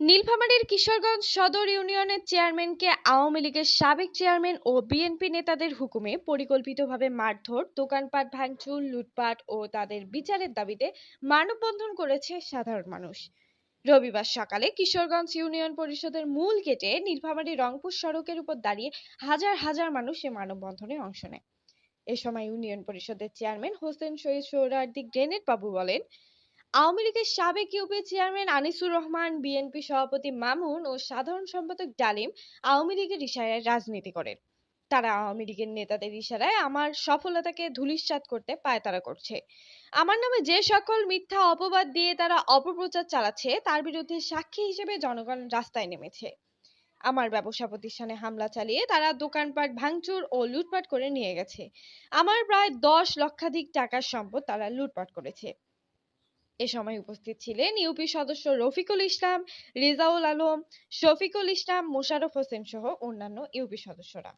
নীলফামারীর কিশোরগঞ্জ সদর ইউনিয়নের চেয়ারম্যানকে আওয়ামী লীগের সাবেক চেয়ারম্যান ও বিএনপি নেতাদের হুকুমে পরিকল্পিতভাবে মারধর, দোকানপাট ভাঙচুর, লুটপাট ও তাদের বিচারের দাবিতে মানববন্ধন করেছে সাধারণ মানুষ। রবিবার সকালে কিশোরগঞ্জ ইউনিয়ন পরিষদের মূল গেটে নীলফামারী রংপুর সড়কের উপর দাঁড়িয়ে হাজার হাজার মানুষ এ মানববন্ধনে অংশ নেয়। এ সময় ইউনিয়ন পরিষদের চেয়ারম্যান হোসেন শহীদ সোহরাওয়ার্দী গ্রেনেড বাবু বলেন আওয়ামী লীগের সাবেক UP chairman Anisur Rahman, BNP সভাপতি মামুন ও সাধারণ সম্পাদক ডালিম আওয়ামী লীগের ইশারায় রাজনীতি করেন। তারা আওয়ামী লীগের নেতাদের ইশারায় আমার সফলতাকে ধূলিসাৎ করতে পায়তারা করছে। আমার নামে যে সকল মিথ্যা অপবাদ দিয়ে তারা অপপ্রচার চালাচ্ছে, তার বিরুদ্ধে সাক্ষী হিসেবে জনগণ রাস্তায় নেমেছে। আমার ব্যবসা প্রতিষ্ঠানে হামলা চালিয়ে তারা দোকানপাট ভাঙচুর ও লুটপাট করে নিয়ে গেছে। আমার প্রায় দশ লক্ষাধিক টাকার সম্পদ তারা লুটপাট করেছে। এ সময় উপস্থিত ছিলেন ইউপি সদস্য রফিকুল ইসলাম, রেজাউল আলম, শফিকুল ইসলাম, মোশাররফ হোসেন সহ অন্যান্য ইউপি সদস্যরা।